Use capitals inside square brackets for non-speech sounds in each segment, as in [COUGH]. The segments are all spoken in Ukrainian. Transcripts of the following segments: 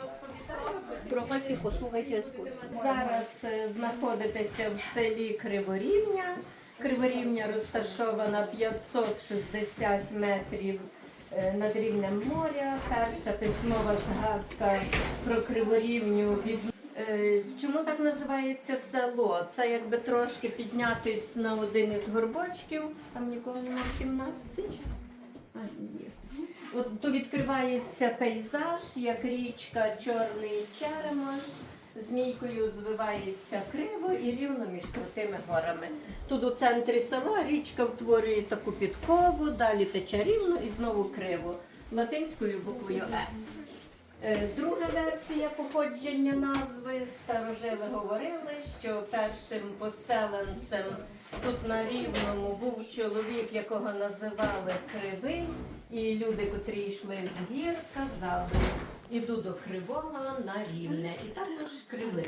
розповідаю. Послухайте екскурсію. Зараз е, знаходитеся в селі Криворівня. Криворівня розташована 560 метрів е, над рівнем моря. Перша письмова згадка про Криворівню від Е, Чому так називається село? Це якби трошки піднятись на один із горбочків. Там нікого немає в є. От то відкривається пейзаж, як річка Чорний Черемош. Змійкою звивається криво і рівно між крутими горами. Тут у центрі села річка утворює таку підкову, далі тече рівно і знову криво латинською буквою С. Е, Друга версія походження назви старожили говорили, що першим поселенцем тут на рівному був чоловік, якого називали Кривий, і люди, котрі йшли з гір, казали іду до Кривого на рівне, і також Кривий.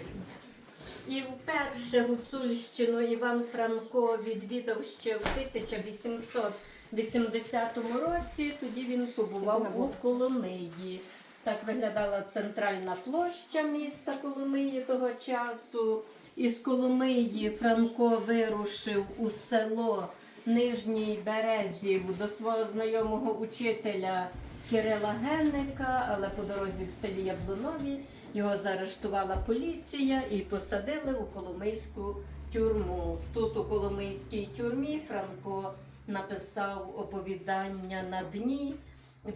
І вперше Гуцульщину Іван Франко відвідав ще в 1880 році. Тоді він побував у Коломиї. Так виглядала центральна площа міста Коломиї того часу. Із Коломиї Франко вирушив у село Нижній Березів до свого знайомого учителя Кирила Генника, але по дорозі в селі Яблунові його заарештувала поліція і посадили у Коломийську тюрму. Тут у Коломийській тюрмі Франко написав оповідання на дні,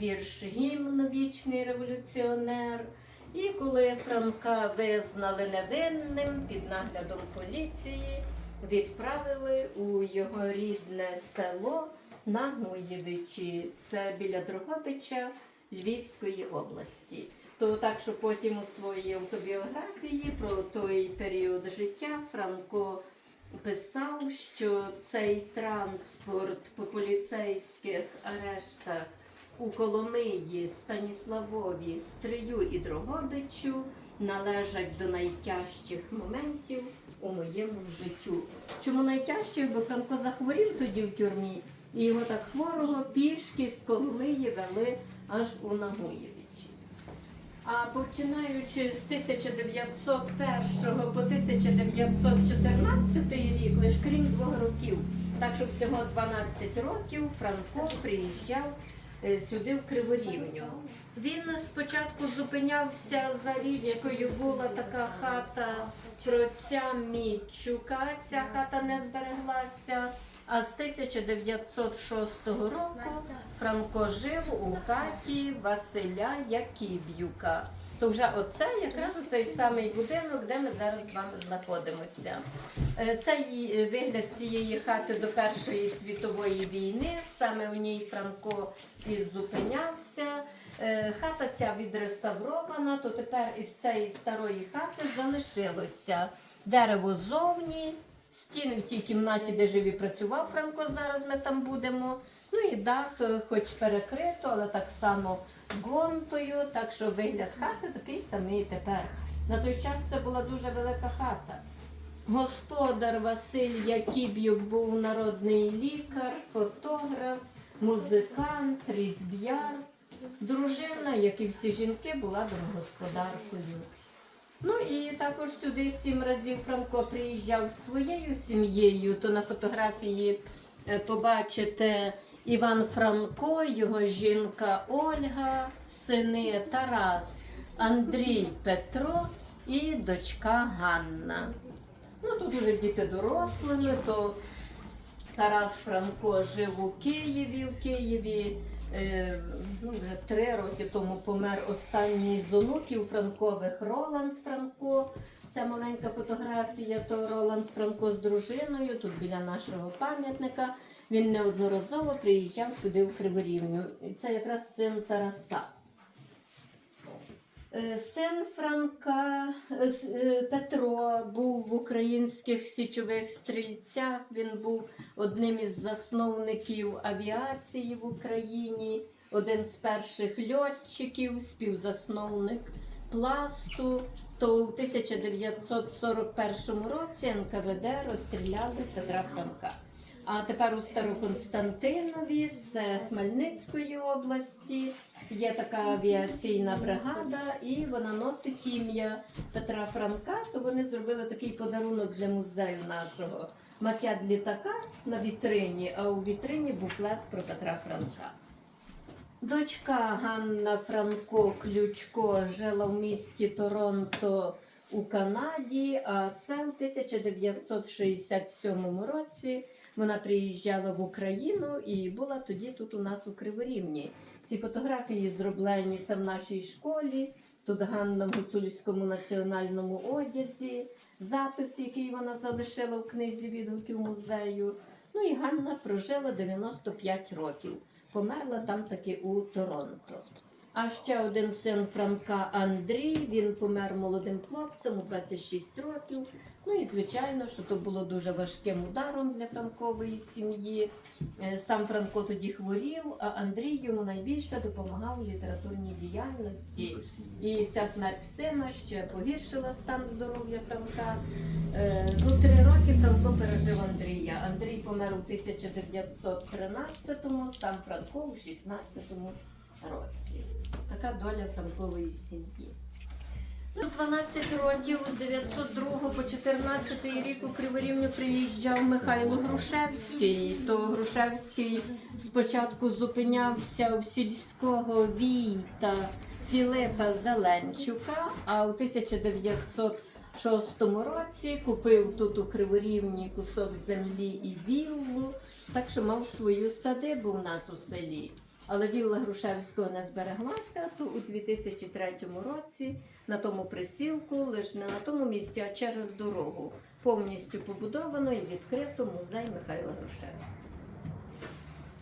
вірш гімн Вічний революціонер. І коли Франка визнали невинним під наглядом поліції, відправили у його рідне село на Гуєвичі, це біля Дрогобича Львівської області. То так, що потім у своїй автобіографії про той період життя Франко писав, що цей транспорт по поліцейських арештах у Коломиї, Станіславові, Стрию і Дрогобичу належать до найтяжчих моментів у моєму життю. Чому найтяжчих? Бо Франко захворів тоді в тюрмі, і його так хворого пішки з Коломиї вели аж у Нагуєвичі. А починаючи з 1901 по 1914 рік, лише крім двох років, так що всього 12 років Франко приїжджав сюди в Криворівню. Він спочатку зупинявся за річкою, була така хата про ця Мічука. Ця хата не збереглася. А з 1906 року Франко жив у хаті Василя Якіб'юка. То вже оце якраз цей самий будинок, де ми зараз з вами знаходимося. Е, Цей е, вигляд цієї хати до Першої світової війни, саме в ній Франко і зупинявся. Е, Хата ця відреставрована, то тепер із цієї старої хати залишилося дерево зовні, стіни в тій кімнаті, де жив і працював Франко, зараз ми там будемо. Ну і дах, е, хоч перекрито, але так само гонтою, так що вигляд хати такий самий тепер. На той час це була дуже велика хата. Господар Василь Якіб'юк був народний лікар, фотограф, музикант, різб'яр. Дружина, як і всі жінки, була домогосподаркою. Ну і також сюди сім разів Франко приїжджав своєю сім'єю. То на фотографії е, побачите Іван Франко, його жінка Ольга, сини Тарас, Андрій Петро і дочка Ганна. Ну тут уже діти дорослими, то Тарас Франко жив у Києві. В Києві ну, вже три роки тому помер останній з онуків Франкових Роланд Франко. Ця маленька фотографія, то Роланд Франко з дружиною, тут біля нашого пам'ятника. Він неодноразово приїжджав сюди в Криворівню. І це якраз син Тараса. Е, Син Франка е, е, Петро був в українських січових стрільцях. Він був одним із засновників авіації в Україні, один з перших льотчиків, співзасновник пласту. То в 1941 році НКВД розстріляли Петра Франка. А тепер у Староконстантинові, це Хмельницької області, Є така авіаційна бригада, і вона носить ім'я Петра Франка. То вони зробили такий подарунок для музею нашого. Макет літака на вітрині, а у вітрині буклет про Петра Франка. Дочка Ганна Франко Ключко жила в місті Торонто у Канаді, а це в 1967 році вона приїжджала в Україну і була тоді тут у нас у Криворівні. Ці фотографії зроблені це в нашій школі. Тут Ганна в гуцульському національному одязі, запис, який вона залишила в книзі відгуків музею. Ну і Ганна прожила 95 років. Померла там таки у Торонто. А ще один син Франка Андрій. Він помер молодим хлопцем у 26 років. Ну і звичайно, що то було дуже важким ударом для Франкової сім'ї. Е, Сам Франко тоді хворів, а Андрій йому найбільше допомагав у літературній діяльності. І ця смерть сина ще погіршила стан здоров'я Франка. Е, Ну, три роки Франко пережив Андрія. Андрій помер у 1913-му, сам Франко у 16-му році. Така доля Франкової сім'ї. Ну, 12 років з 902 по 14 рік у Криворівню приїжджав Михайло Грушевський. То Грушевський спочатку зупинявся у сільського війта Філипа Зеленчука, а у 1906 році купив тут у Криворівні кусок землі і віллу, так що мав свою садибу в нас у селі. Але вілла Грушевського не збереглася, то у 2003 році на тому присілку, лише не на тому місці, а через дорогу, повністю побудовано і відкрито музей Михайла Грушевського.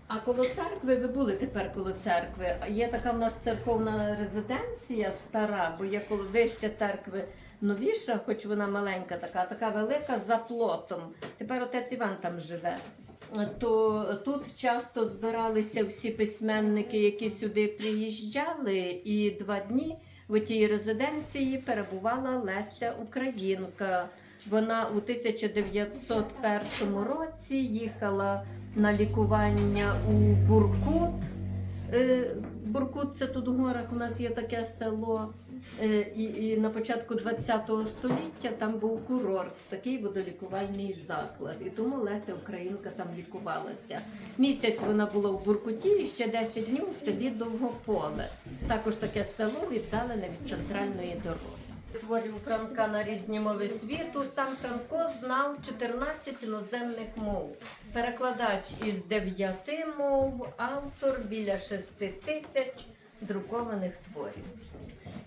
А коло церкви, ви були тепер коло церкви. Є така в нас церковна резиденція стара, бо є коло вище церкви новіша, хоч вона маленька така, така велика за плотом. Тепер отець Іван там живе. То тут часто збиралися всі письменники, які сюди приїжджали, і два дні в тій резиденції перебувала Леся Українка. Вона у 1901 році їхала на лікування у Буркут. Буркут це тут в горах, у нас є таке село. Е, І, і на початку ХХ століття там був курорт, такий водолікувальний заклад. І тому Леся Українка там лікувалася. Місяць вона була в Буркуті і ще 10 днів в селі Довгополе. Також таке село віддалене від центральної дороги. Творів Франка на різні мови світу. Сам Франко знав 14 іноземних мов. Перекладач із 9 мов, автор біля 6 тисяч друкованих творів.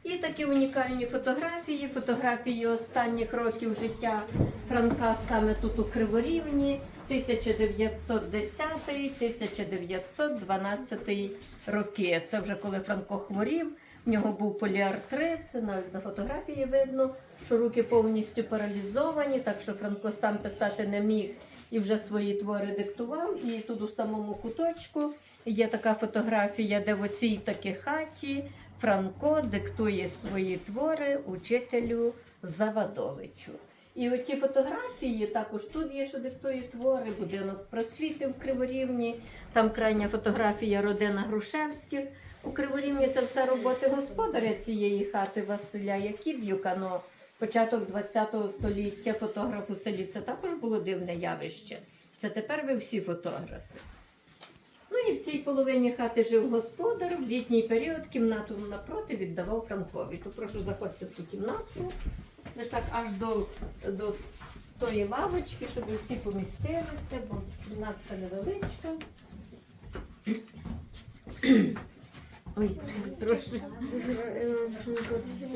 І такі унікальні фотографії, фотографії останніх років життя Франка саме тут у Криворівні, 1910-1912 роки. Це вже коли Франко хворів. В нього був поліартрит, навіть на фотографії видно, що руки повністю паралізовані, так що Франко сам писати не міг і вже свої твори диктував. І тут у самому куточку є така фотографія, де в оцій такій хаті Франко диктує свої твори учителю Завадовичу. І оті фотографії також тут є, що диктує твори, будинок просвіти в Криворівні, там крайня фотографія родина Грушевських. У Криворівні це все роботи господаря цієї хати Василя Якіб'юка. Ну, початок ХХ століття фотограф у селі це також було дивне явище. Це тепер ви всі фотографи. Ну і в цій половині хати жив господар. В літній період кімнату напроти віддавав Франкові. То прошу заходьте в ту кімнату. Лиш так аж до, до тої лавочки, щоб всі помістилися, бо кімнатка невеличка. Ой, прошу.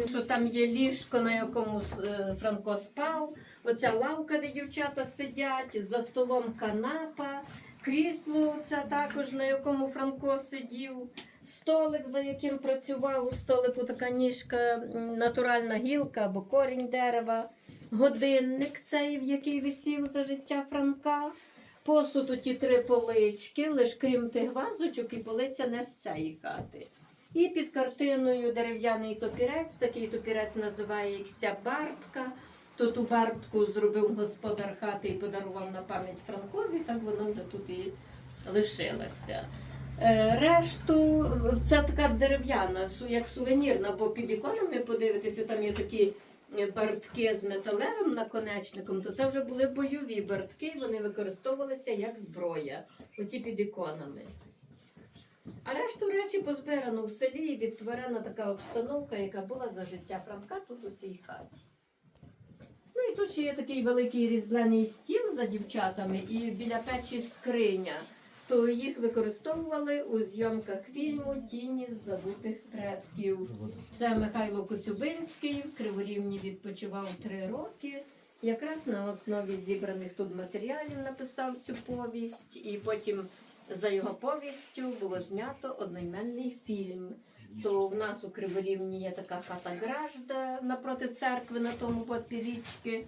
Що там є ліжко, на якому е, Франко спав, оця лавка, де дівчата сидять, за столом канапа, крісло це також, на якому Франко сидів, столик, за яким працював, у столику така ніжка, натуральна гілка або корінь дерева, годинник цей, в який висів за життя Франка. Посуд ті три полички, лиш крім тих вазочок і полиця не з цієї хати. І під картиною дерев'яний топірець, такий топірець називається Бартка. То ту бартку зробив господар хати і подарував на пам'ять Франкові, так вона вже тут і лишилася. Е, Решту це така дерев'яна, як сувенірна, бо під іконами подивитися, там є такі бартки з металевим наконечником, то це вже були бойові бартки, і вони використовувалися як зброя, оті під іконами. А решту речі позбирано в селі і відтворена така обстановка, яка була за життя Франка тут у цій хаті. Ну і тут ще є такий великий різьблений стіл за дівчатами і біля печі скриня. То їх використовували у зйомках фільму Тіні забутих предків. Це Михайло Коцюбинський в Криворівні відпочивав три роки. Якраз на основі зібраних тут матеріалів написав цю повість, і потім за його повістю було знято одноіменний фільм. То в нас у Криворівні є така хата Гражда напроти церкви на тому боці річки,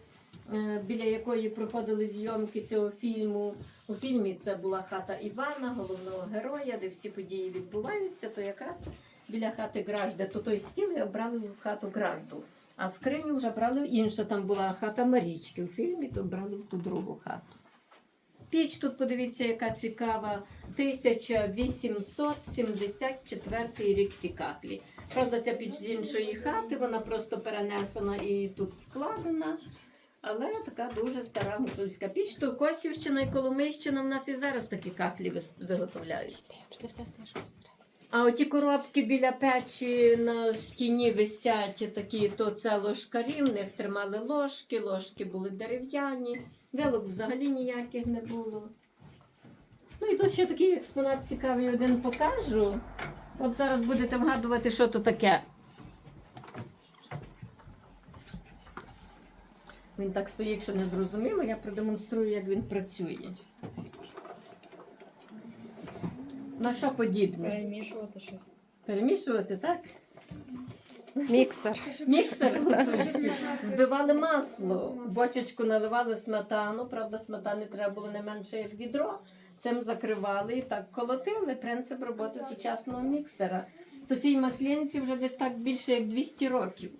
біля якої проходили зйомки цього фільму. У фільмі це була хата Івана, головного героя, де всі події відбуваються. То якраз біля хати Гражда, то той стіл і обрали в хату Гражду. А скриню вже брали інша, там була хата Марічки у фільмі, то брали в ту другу хату. Піч тут подивіться, яка цікава. 1874 рік ті каплі. Правда, ця піч з іншої хати, вона просто перенесена і тут складена. Але така дуже стара гуцульська піч. То Косівщина і Коломийщина в нас і зараз такі кафлі вис- виготовляють. Ти все встаєш? А оті коробки біля печі на стіні висять такі, то це ложкарі, в них тримали ложки, ложки були дерев'яні, вилок взагалі ніяких не було. Ну і тут ще такий експонат цікавий один покажу. От зараз будете вгадувати, що то таке. Він так стоїть, що не зрозуміло, я продемонструю, як він працює. На що подібне? Перемішувати щось. Перемішувати, так? Міксер. Міксер збивали масло, бочечку наливали сметану, правда, сметани треба було не менше як відро. Цим закривали і так колотили. Принцип роботи сучасного міксера. То цій маслінці вже десь так більше як 200 років.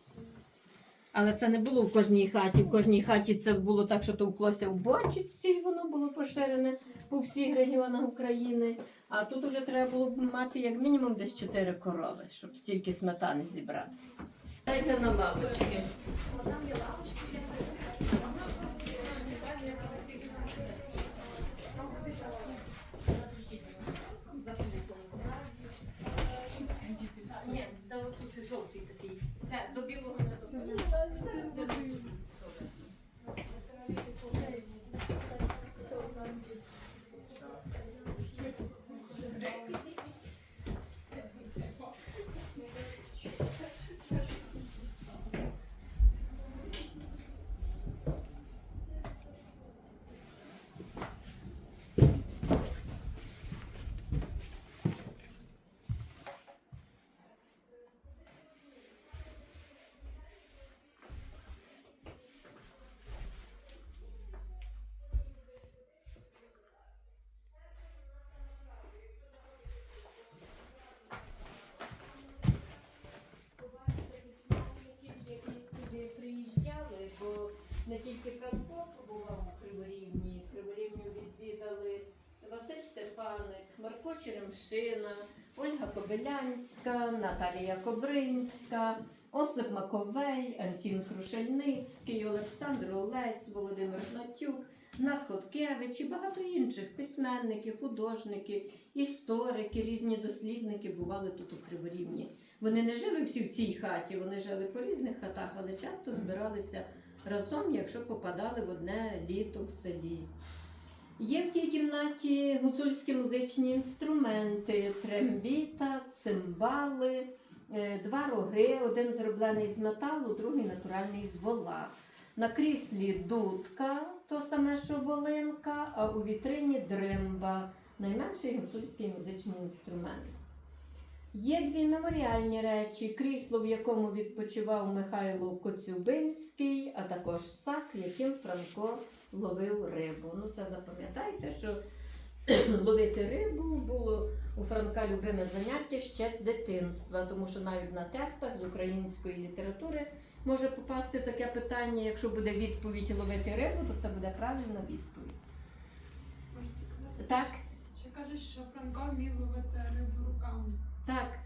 Але це не було в кожній хаті. В кожній хаті це було так, що товклося в бочці, і воно було поширене по всіх регіонах України. А тут уже треба було б мати як мінімум десь 4 корови, щоб стільки сметани зібрати. Дайте на лавочки. Ні, Ольга Наталія Кобринська, Осип Маковей, Антін Крушельницький, Олександр Олесь, Володимир Гнатюк, Гнат Хоткевич і багато інших письменники, художники, історики, різні дослідники бували тут у Криворівні. Вони не жили всі в цій хаті, вони жили по різних хатах, але часто збиралися разом, якщо попадали в одне літо в селі. Є в тій кімнаті гуцульські музичні інструменти, трембіта, цимбали, е, два роги, один зроблений з металу, другий натуральний з вола. На кріслі дудка, то саме, що волинка, а у вітрині дримба, найменший гуцульський музичний інструмент. Є дві меморіальні речі: крісло, в якому відпочивав Михайло Коцюбинський, а також сак, яким Франко ловив рибу. Ну, це запам'ятайте, що [CLEARS THROAT] ловити рибу було у Франка любиме заняття ще з дитинства, тому що навіть на тестах з української літератури може попасти таке питання. Якщо буде відповідь ловити рибу, то це буде правильна відповідь. Так? Кажуть, що Франко вмів ловити рибу руками. Так,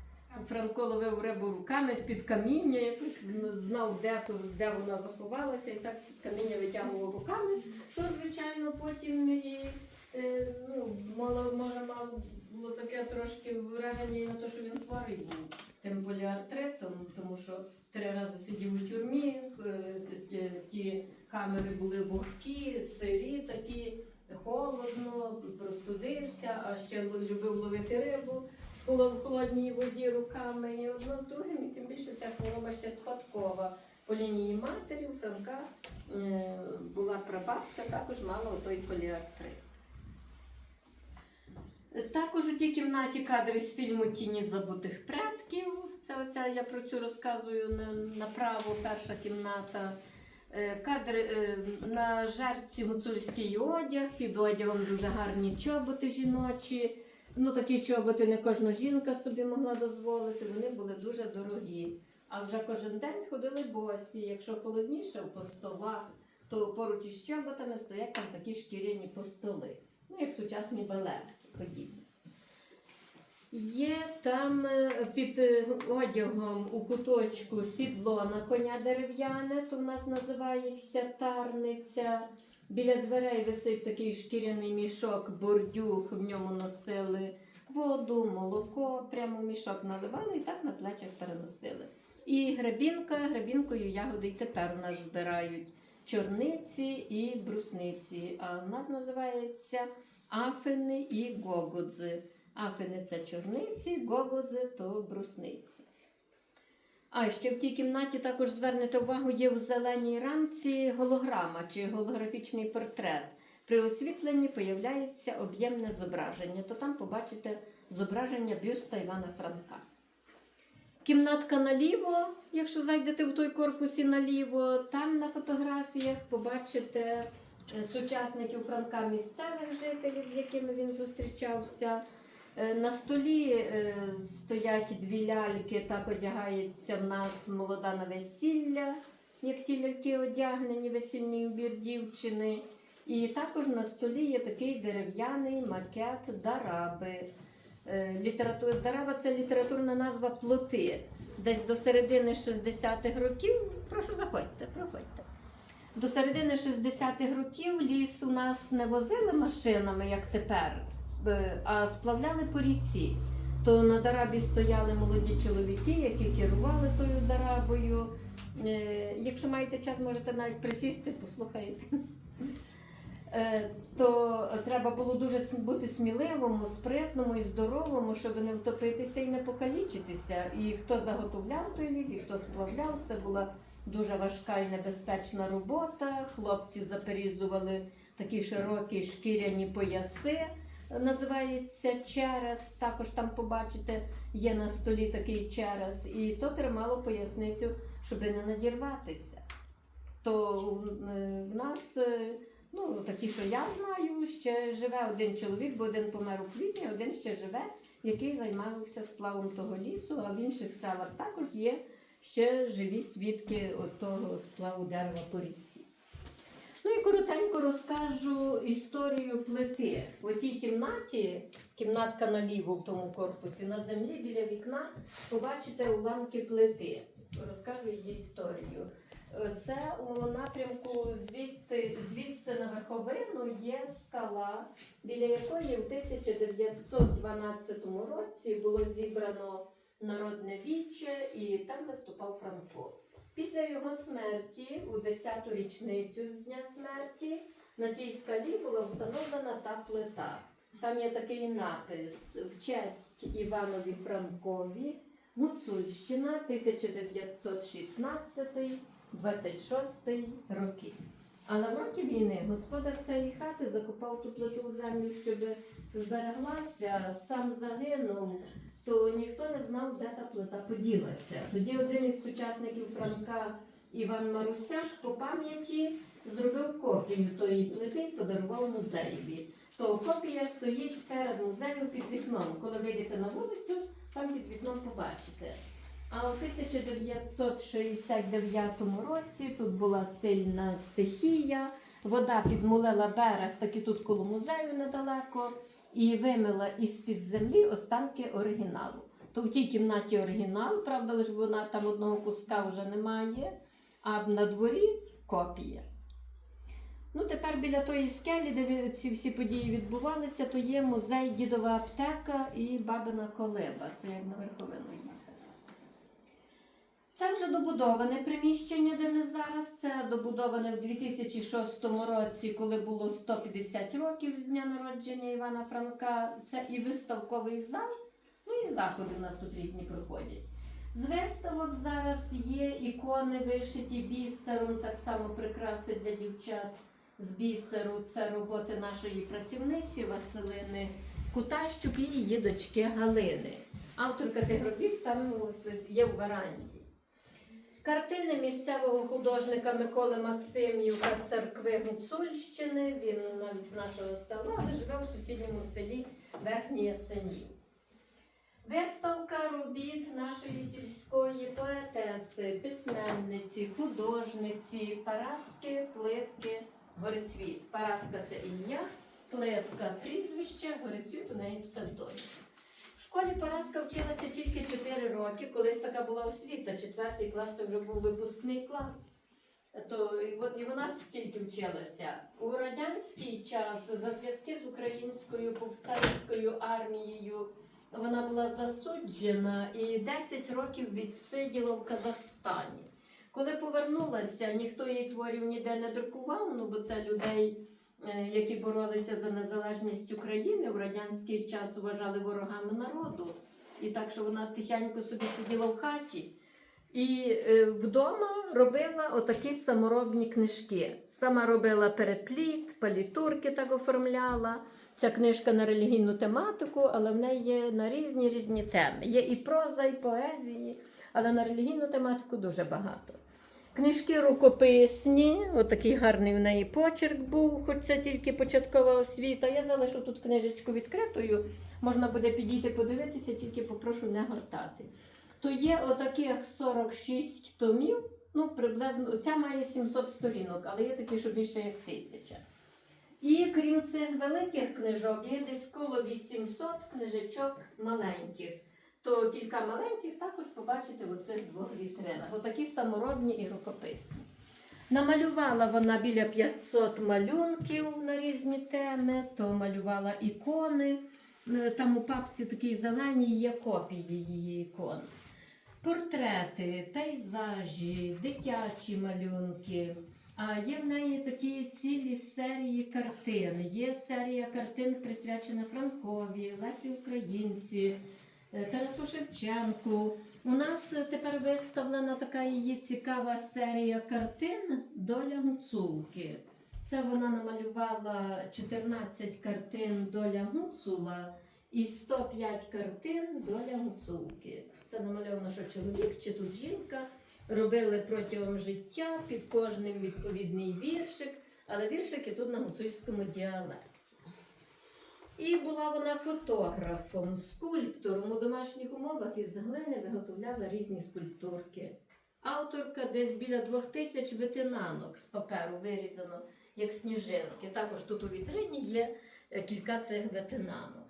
Франко ловив рибу руками з-під каміння, якось знав, де, то, де вона заховалася, і так з-під каміння витягував руками, що, звичайно, потім і е, ну, мало, може мав було таке трошки враження на те, що він хворий був. Тим більше артритом, тому що три рази сидів у тюрмі, е, е, ті камери були вогкі, сирі такі, холодно, простудився, а ще любив ловити рибу в холодній воді руками. І одно з другим, і тим більше ця хвороба ще спадкова. По лінії матері у Франка е, була прабабця, також мала той поліартрит. Також у тій кімнаті кадри з фільму Тіні забутих предків. Це оця я про цю розказую на- направо, перша кімната. Е, Кадри е, на жерці гуцульський одяг, під одягом дуже гарні чоботи жіночі. Ну, такі чоботи не кожна жінка собі могла дозволити, вони були дуже дорогі. А вже кожен день ходили босі. Якщо холодніше по столах, то поруч із чоботами стоять там такі шкіряні постоли. Ну, як сучасні балетки подібні. Є там е, під е, одягом у куточку сідло на коня дерев'яне, то в нас називається тарниця. Біля дверей висить такий шкіряний мішок, бордюх, в ньому носили воду, молоко, прямо в мішок наливали і так на плечах переносили. І гребінка, гребінкою ягоди й тепер у нас збирають чорниці і брусниці. А у нас називається афини і гогодзи. Афини це чорниці, гогодзи то брусниці. А ще в тій кімнаті також звернете увагу, є в зеленій рамці голограма чи голографічний портрет. При освітленні появляється об'ємне зображення, то там побачите зображення бюста Івана Франка. Кімнатка наліво, якщо зайдете в той корпусі наліво, там на фотографіях побачите е, сучасників Франка місцевих жителів, з якими він зустрічався. Е, На столі е, стоять дві ляльки, так одягається в нас молода на весілля, як ті ляльки одягнені, весільний убір дівчини. І також на столі є такий дерев'яний макет дараби. Е, Література дараба це літературна назва плоти. Десь до середини 60-х років. Прошу заходьте, проходьте. До середини 60-х років ліс у нас не возили машинами, як тепер, а сплавляли по ріці. То на дарабі стояли молоді чоловіки, які керували тою дарабою. Е, Якщо маєте час, можете навіть присісти, послухайте. Е, То треба було дуже бути сміливому, спритному і здоровому, щоб не втопитися і не покалічитися. І хто заготовляв той ліс, і хто сплавляв, це була дуже важка і небезпечна робота. Хлопці заперізували такі широкі шкіряні пояси. Називається черес. Також там побачите, є на столі такий черес, і то тримало поясницю, щоб не надірватися. То е, в нас, е, ну такі, що я знаю, ще живе один чоловік, бо один помер у квітні, один ще живе, який займався сплавом того лісу, а в інших селах також є ще живі свідки того сплаву дерева по річці. Ну і коротенько розкажу історію плити. В тій кімнаті, кімнатка наліво в тому корпусі, на землі біля вікна побачите уламки плити. Розкажу її історію. Е, Це у напрямку звідти, звідси на верховину є скала, біля якої в 1912 році було зібрано народне віче, і там виступав Франко. Після його смерті, у 10-ту річницю з дня смерті, на тій скалі була встановлена та плита. Там є такий напис в честь Іванові Франкові, Гуцульщина, 1916-26 роки. А на роки війни господар цієї хати закопав ту плиту в землю, щоб збереглася, сам загинув, то ніхто не знав, де та плита поділася. Тоді один із сучасників Франка Іван Марусяк по пам'яті зробив копію тої плити і подарував музеєві. То копія стоїть перед музеєм під вікном. Коли вийдете на вулицю, там під вікном побачите. А у 1969 році тут була сильна стихія, вода підмулила берег, так і тут коло музею недалеко. І вимила із-під землі останки оригіналу. То в тій кімнаті оригінал, правда, лише вона там одного куска вже немає, а на дворі копія. Ну, тепер біля тої скелі, де ці всі події відбувалися, то є музей Дідова аптека і бабина колеба. Це як на верховину їхати. Це вже добудоване приміщення, де ми зараз. Це добудоване в 2006 році, коли було 150 років з дня народження Івана Франка. Це і виставковий зал, ну і заходи в нас тут різні проходять. З виставок зараз є ікони, вишиті бісером, так само прикраси для дівчат з бісеру. Це роботи нашої працівниці Василини Кутащук і її дочки Галини. Авторка тих робіт там ось є в варанді. Картини місцевого художника Миколи Максимівка церкви Гуцульщини. Він навіть з нашого села, але живе у сусідньому селі Верхній Ясенів. Виставка робіт нашої сільської поетеси, письменниці, художниці, Параски, Плитки, Горецвіт. Параска це ім'я, Плитка прізвище, Горецвіт у неї псевдонім. Школі Параска вчилася тільки 4 роки, колись така була освіта, четвертий клас це вже був випускний клас. То і вона стільки вчилася. У радянський час за зв'язки з українською повстанською армією вона була засуджена і 10 років відсиділа в Казахстані. Коли повернулася, ніхто її творів ніде не друкував, ну бо це людей, які боролися за незалежність України в радянський час вважали ворогами народу. І так, що вона тихенько собі сиділа в хаті. І е, вдома робила отакі саморобні книжки. Сама робила перепліт, палітурки так оформляла. Ця книжка на релігійну тематику, але в неї є на різні різні теми. Є і проза, і поезії, але на релігійну тематику дуже багато. Книжки рукописні, отакий гарний в неї почерк був, хоч це тільки початкова освіта. Я залишу тут книжечку відкритою, можна буде підійти подивитися, тільки попрошу не гортати. То є отаких 46 томів, ну приблизно ця має 700 сторінок, але є такі, що більше як тисяча. І крім цих великих книжок, є десь коло 800 книжечок маленьких. То кілька маленьких також побачите в оцих двох вітринах. Отакі саморобні і рукописні. Намалювала вона біля 500 малюнків на різні теми, то малювала ікони. Е, Там у папці такій зеленій є копії її ікон. Портрети, пейзажі, дитячі малюнки. А є в неї такі цілі серії картин. Є серія картин присвячена Франкові, Лесі Українці, Тарасу Шевченку. У нас е, тепер виставлена така її цікава серія картин Доля Гуцулки. Це вона намалювала 14 картин Доля Гуцула і 105 картин Доля Гуцулки. Це намальовано, що чоловік чи тут жінка робили протягом життя під кожним відповідний віршик, але віршики тут на гуцульському діалекті. І була вона фотографом, скульптором у домашніх умовах із глини виготовляла різні скульптурки. Авторка десь біля двох тисяч витинанок з паперу вирізано, як сніжинки. Також тут у вітрині є е, кілька цих витинанок.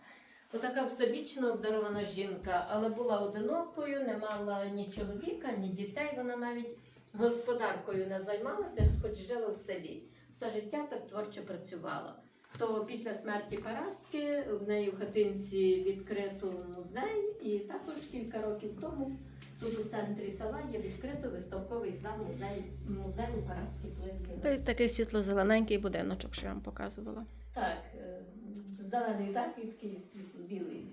Отака всебічно обдарована жінка, але була одинокою, не мала ні чоловіка, ні дітей. Вона навіть господаркою не займалася, хоч жила в селі. Все життя так творчо працювала. То після смерті Параски в неї в хатинці відкрито музей, і також кілька років тому тут у центрі села є відкрито виставковий зал музей, музею Параски. Той такий світло-зелененький будиночок, що я вам показувала. Так, е, зелений дах і такий світло-білий.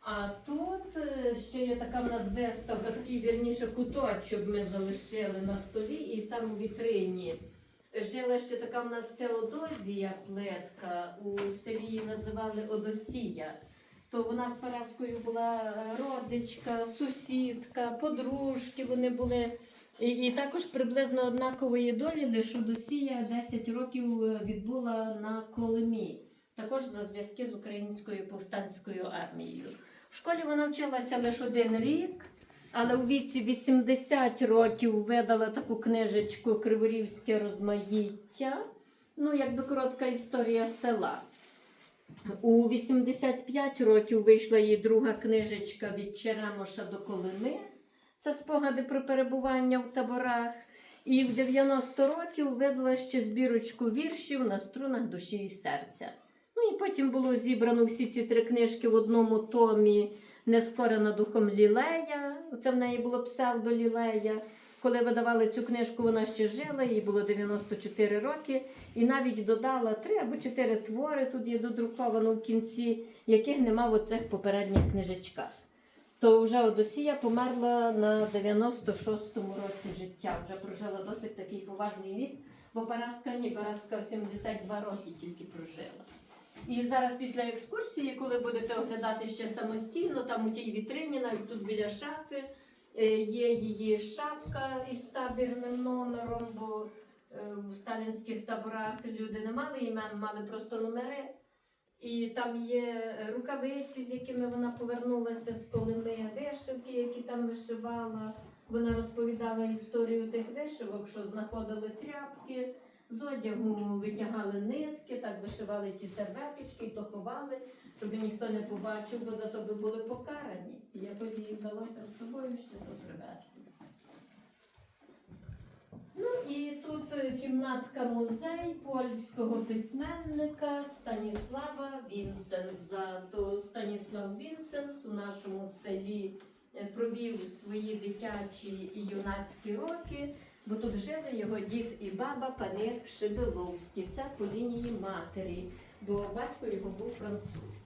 А тут е, ще є така в нас виставка, такий вірніше куточок ми залишили на столі, і там у вітрині жила ще така в нас Теодозія плетка, у селі її називали Одосія. То вона з Параскою була родичка, сусідка, подружки вони були. І, і також приблизно однакової долі, лише Одосія 10 років е, відбула на Колимі, також за зв'язки з українською повстанською армією. В школі вона вчилася лише один рік, але у віці 80 років видала таку книжечку Криворівське розмаїття. Ну, якби коротка історія села. У 85 років вийшла її друга книжечка від Черемоша до Колими. Це спогади про перебування в таборах. І в 90 років видала ще збірочку віршів на струнах душі і серця. Ну і потім було зібрано всі ці три книжки в одному томі Нескорена духом Лілея. Це в неї було псевдо Лілея. Коли видавали цю книжку, вона ще жила, їй було 94 роки, і навіть додала три або чотири твори, тут є додруковано в кінці, яких нема в оцих попередніх книжечках. То вже Одосія померла на 96-му році життя, вже прожила досить такий поважний вік, бо Параска ні, Параска 72 роки тільки прожила. І зараз після екскурсії, коли будете оглядати ще самостійно, там у тій вітрині, навіть тут біля шафи, е, є її шапка із табірним номером, бо е, в сталінських таборах люди не мали імен, мали просто номери. І там є рукавиці, з якими вона повернулася з Колими, вишивки, які там вишивала. Вона розповідала історію тих вишивок, що знаходили тряпки, з одягу витягали нитки, так вишивали ті серветочки, то ховали, щоб ніхто не побачив, бо зато би були покарані. І якось їй вдалося з собою ще то привезти. Ну і тут е, кімнатка музей польського письменника Станіслава Вінценса. То Станіслав Вінценс у нашому селі е, провів свої дитячі і юнацькі роки, бо тут жили його дід і баба пани Пшибиловські. Це по лінії матері, бо батько його був француз.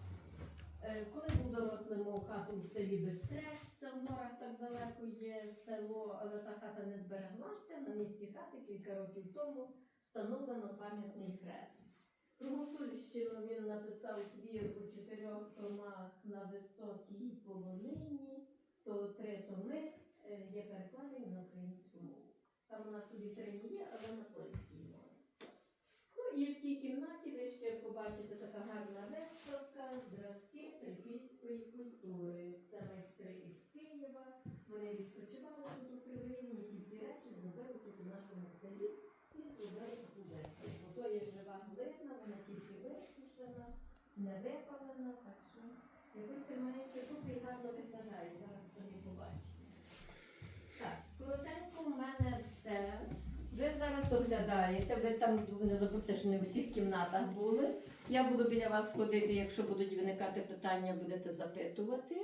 Е, Коли був дорослим мав хату в селі Бестреж, це в горах так далеко є село, але та хата не збереглася. На місці хати кілька років тому встановлено пам'ятний хрест. Про Гуцульщину він написав твір у чотирьох томах на високій полонині, то три томи е, є перекладені на українську. Там у нас у вітрині є, але на польській мові. Ну і в тій кімнаті ви ще побачите така гарна виставка, зразки трипільської культури. Це майстри із Києва. Вони відпочивали тут у Кривині, ті всі речі зробили тут у нашому селі і зробили таку виставку. То є жива глина, вона тільки висушена, не випалена, так що якось тримається тут і гарно виглядає. Зараз самі побачите. Так, коротенько в все. Ви зараз оглядаєте, ви там не забудьте, що не у всіх кімнатах були. Я буду біля вас ходити, якщо будуть виникати питання, будете запитувати.